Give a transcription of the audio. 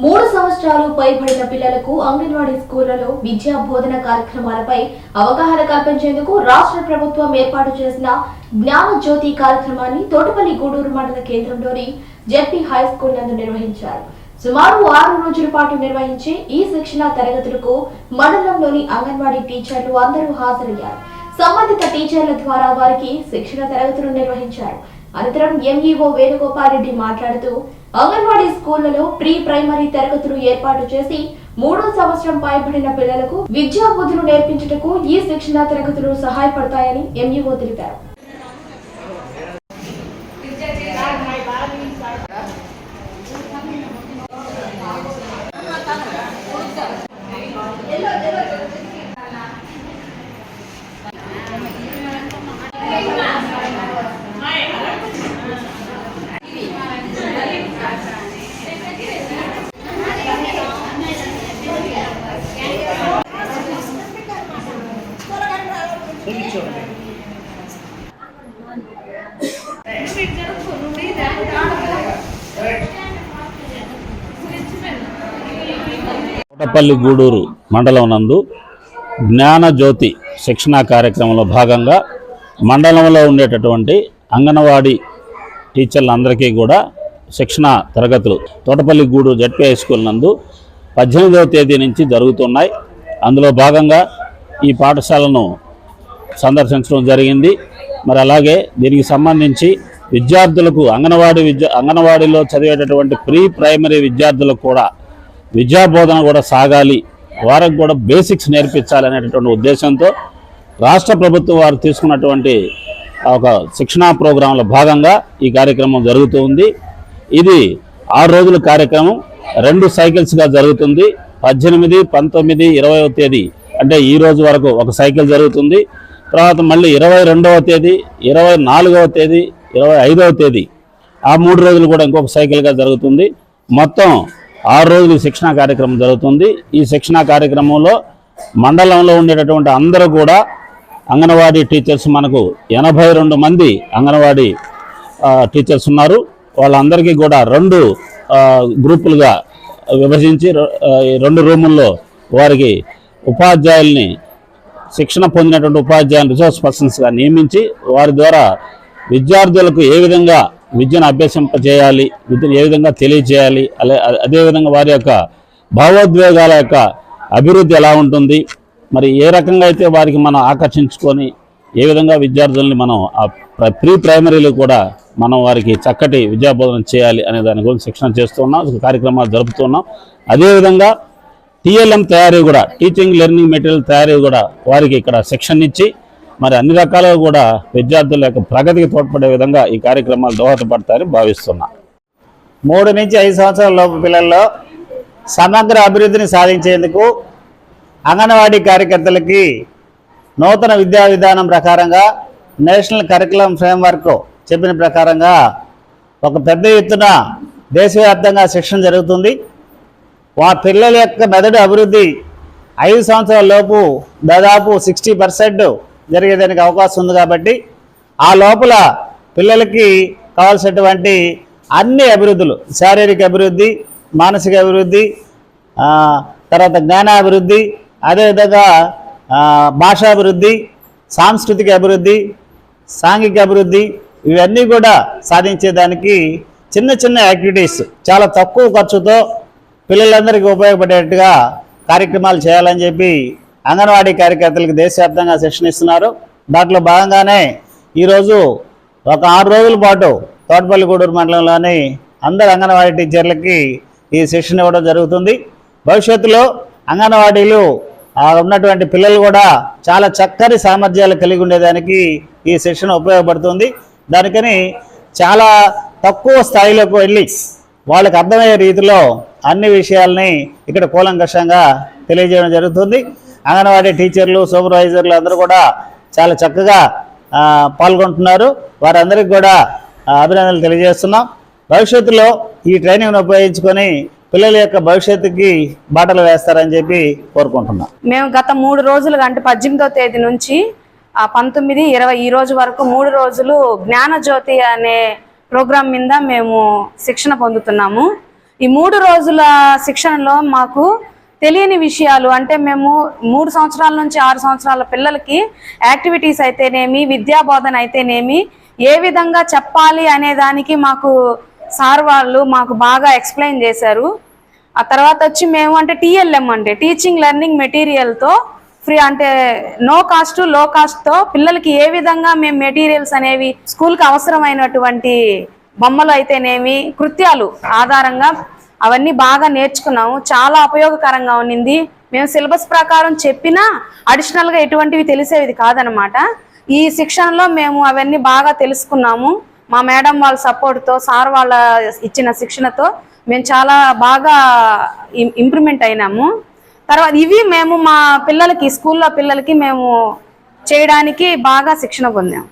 మూడు సంవత్సరాలు పైబడిన పిల్లలకు అంగన్వాడీ స్కూళ్ళలో విద్యా బోధన కార్యక్రమాలపై అవగాహన కల్పించేందుకు రాష్ట్ర ప్రభుత్వం ఏర్పాటు చేసిన జ్ఞాన జ్యోతి కార్యక్రమాన్ని తోటపల్లి గూడూరు మండల కేంద్రంలోని జెడ్పీ హై స్కూల్ నందు నిర్వహించారు. సుమారు ఆరు రోజుల పాటు నిర్వహించే ఈ శిక్షణ తరగతులకు మండలంలోని అంగన్వాడీ టీచర్లు అందరూ హాజరయ్యారు. సంబంధిత టీచర్ల ద్వారా వారికి శిక్షణ తరగతులు నిర్వహించారు. అనంతరం ఎంఈఓ వేణుగోపాల్ రెడ్డి మాట్లాడుతూ అంగన్వాడీ స్కూళ్ళలో ప్రీ ప్రైమరీ తరగతులు ఏర్పాటు చేసి మూడో సంవత్సరం పైబడిన పిల్లలకు విద్యా బుద్ధులు నేర్పించుటకు ఈ శిక్షణా తరగతులు సహాయపడతాయని ఎంఈఓ తెలిపారు. కోటపల్లి గూడూరు మండలం నందు జ్ఞానజ్యోతి శిక్షణా కార్యక్రమంలో భాగంగా మండలంలో ఉండేటటువంటి అంగన్వాడీ టీచర్లందరికీ కూడా శిక్షణ తరగతులు Thotapalli Gudur ZP high school నందు పద్దెనిమిదవ తేదీ నుంచి జరుగుతున్నాయి. అందులో భాగంగా ఈ పాఠశాలను సందర్శించడం జరిగింది. మరి అలాగే దీనికి సంబంధించి విద్యార్థులకు అంగన్వాడీ విద్య అంగన్వాడీలో చదివేటటువంటి ప్రీ ప్రైమరీ విద్యార్థులకు కూడా విద్యాబోధన కూడా సాగాలి. వారికి కూడా బేసిక్స్ నేర్పించాలి అనేటటువంటి ఉద్దేశంతో రాష్ట్ర ప్రభుత్వం వారు తీసుకున్నటువంటి ఒక శిక్షణా ప్రోగ్రాంలో భాగంగా ఈ కార్యక్రమం జరుగుతూ ఉంది. ఇది ఆరు రోజుల కార్యక్రమం. రెండు సైకిల్స్గా జరుగుతుంది. పద్దెనిమిది పంతొమ్మిది ఇరవైవ తేదీ అంటే ఈ రోజు వరకు ఒక సైకిల్ జరుగుతుంది. తర్వాత మళ్ళీ ఇరవై రెండవ తేదీ ఇరవై నాలుగవ తేదీ ఇరవై ఐదవ తేదీ. ఆ మూడు రోజులు కూడా ఇంకొక సైకిల్గా జరుగుతుంది. మొత్తం ఆరు రోజులు శిక్షణా కార్యక్రమం జరుగుతుంది. ఈ శిక్షణా కార్యక్రమంలో మండలంలో ఉండేటటువంటి అందరూ కూడా అంగన్వాడీ టీచర్స్ మనకు ఎనభై రెండు మంది అంగన్వాడీ టీచర్స్ ఉన్నారు. వాళ్ళందరికీ కూడా రెండు గ్రూపులుగా విభజించి రెండు రూముల్లో వారికి ఉపాధ్యాయుల్ని శిక్షణ పొందినటువంటి ఉపాధ్యాయులు రిసోర్స్ పర్సన్స్గా నియమించి వారి ద్వారా విద్యార్థులకు ఏ విధంగా విద్యను అభ్యసింపజేయాలి విద్యను ఏ విధంగా తెలియజేయాలి అలా అదేవిధంగా వారి యొక్క భావోద్వేగాల యొక్క అభివృద్ధి ఎలా ఉంటుంది మరి ఏ రకంగా అయితే వారికి మనం ఆకర్షించుకొని ఏ విధంగా విద్యార్థుల్ని మనం ఆ ప్రీ ప్రైమరీలో కూడా మనం వారికి చక్కటి విద్యాబోధన చేయాలి అనే దాని గురించి శిక్షణ చేస్తున్నాం కార్యక్రమాలు జరుపుతున్నాం అదేవిధంగా టీఎల్ఎం తయారీ కూడా టీచింగ్ లెర్నింగ్ మెటీరియల్ తయారీ కూడా వారికి ఇక్కడ శిక్షణ ఇచ్చి మరి అన్ని రకాలుగా కూడా విద్యార్థుల యొక్క ప్రగతికి తోడ్పడే విధంగా ఈ కార్యక్రమాలు దోహదపడతాయని భావిస్తున్నా. మూడు నుంచి ఐదు సంవత్సరాల లోపు పిల్లల్లో సమగ్ర అభివృద్ధిని సాధించేందుకు అంగన్వాడీ కార్యకర్తలకి నూతన విద్యా విధానం ప్రకారంగా నేషనల్ కరికులం ఫ్రేమ్వర్క్ చెప్పిన ప్రకారంగా ఒక పెద్ద ఎత్తున దేశవ్యాప్తంగా శిక్షణ జరుగుతుంది. వా పిల్లల యొక్క మెదడు అభివృద్ధి. ఐదు సంవత్సరాల లోపు దాదాపు సిక్స్టీ పర్సెంట్ జరిగేదానికి అవకాశం ఉంది కాబట్టి ఆ లోపల పిల్లలకి కావాల్సినటువంటి అన్ని అభివృద్ధులు శారీరక అభివృద్ధి మానసిక అభివృద్ధి తర్వాత జ్ఞానాభివృద్ధి అదేవిధంగా భాషాభివృద్ధి సాంస్కృతిక అభివృద్ధి సాంఘిక అభివృద్ధి ఇవన్నీ కూడా సాధించేదానికి చిన్న చిన్న యాక్టివిటీస్ చాలా తక్కువ ఖర్చుతో పిల్లలందరికీ ఉపయోగపడేట్టుగా కార్యక్రమాలు చేయాలని చెప్పి అంగన్వాడీ కార్యకర్తలకు దేశవ్యాప్తంగా శిక్షణ ఇస్తున్నారు. దాంట్లో భాగంగానే ఈరోజు ఒక ఆరు రోజుల పాటు తోటపల్లిగూడూరు మండలంలోని అందరు అంగన్వాడీ టీచర్లకి ఈ శిక్షణ ఇవ్వడం జరుగుతుంది. భవిష్యత్తులో అంగన్వాడీలు ఉన్నటువంటి పిల్లలు కూడా చాలా చక్కని సామర్థ్యాలు కలిగి ఉండేదానికి ఈ శిక్షణ ఉపయోగపడుతుంది. దానికని చాలా తక్కువ స్థాయిలోకి వెళ్ళి వాళ్ళకి అర్థమయ్యే రీతిలో అన్ని విషయాల్ని ఇక్కడ కూలంకషంగా తెలియజేయడం జరుగుతుంది. అంగన్వాడీ టీచర్లు సూపర్వైజర్లు అందరూ కూడా చాలా చక్కగా పాల్గొంటున్నారు. వారందరికీ కూడా అభినందనలు తెలియజేస్తున్నాం. భవిష్యత్తులో ఈ ట్రైనింగ్ను ఉపయోగించుకొని పిల్లల యొక్క భవిష్యత్తుకి బాటలు వేస్తారని చెప్పి కోరుకుంటున్నాం. మేము గత మూడు రోజులుగా అంటే పద్దెనిమిదో తేదీ నుంచి పంతొమ్మిది ఇరవై ఈ రోజు వరకు మూడు రోజులు జ్ఞానజ్యోతి అనే ప్రోగ్రాం మీద మేము శిక్షణ పొందుతున్నాము. ఈ మూడు రోజుల శిక్షణలో మాకు తెలియని విషయాలు అంటే మేము మూడు సంవత్సరాల నుంచి ఆరు సంవత్సరాల పిల్లలకి యాక్టివిటీస్ అయితేనేమి విద్యా బోధన అయితేనేమి ఏ విధంగా చెప్పాలి అనే దానికి మాకు సార్ వాళ్ళు మాకు బాగా ఎక్స్ప్లెయిన్ చేశారు. ఆ తర్వాత వచ్చి మేము అంటే టీఎల్ఎం అంటే టీచింగ్ లెర్నింగ్ మెటీరియల్తో ఫ్రీ అంటే నో కాస్ట్లో కాస్ట్తో పిల్లలకి ఏ విధంగా మేము మెటీరియల్స్ అనేవి స్కూల్కి అవసరమైనటువంటి బొమ్మలు అయితేనేమి కృత్యాలు ఆధారంగా అవన్నీ బాగా నేర్చుకున్నాము. చాలా ఉపయోగకరంగా ఉన్నింది. మేము సిలబస్ ప్రకారం చెప్పినా అడిషనల్గా ఎటువంటివి తెలిసేవి కాదనమాట. ఈ శిక్షణలో మేము అవన్నీ బాగా తెలుసుకున్నాము. మా మేడం వాళ్ళ సపోర్ట్తో సార్ వాళ్ళ ఇచ్చిన శిక్షణతో మేము చాలా బాగా ఇంప్రూవ్మెంట్ అయినాము. తర్వాత ఇవి మేము మా పిల్లలకి స్కూల్లో పిల్లలకి మేము చేయడానికి బాగా శిక్షణ పొందాం.